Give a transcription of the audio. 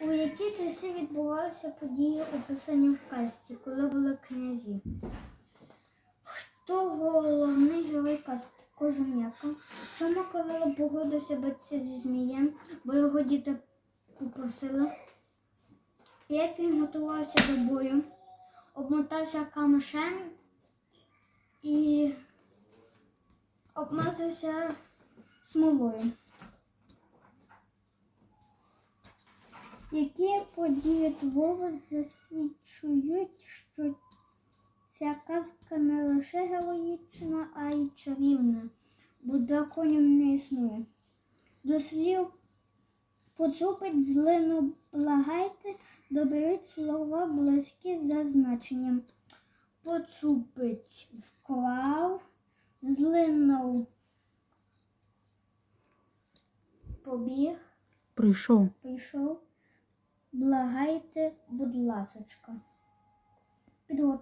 У які часи відбувалися події, описані в казці, коли були князі? Хто головний герой казки? Кожум'яка. Чому Кирило погодився битися зі змієм, бо його діти попросили? Як він готувався до бою? Обмотався камешем і обмазався смолою. Які події твору засвідчують, що ця казка не лише героїчна, а й чарівна, бо драконів не існує. До слів поцупить злину благайте, доберіть слова близькі за значенням. Поцупить вклав, злинув побіг, Прийшов. прийшов. Благайте, будь ласочка. Підготовка.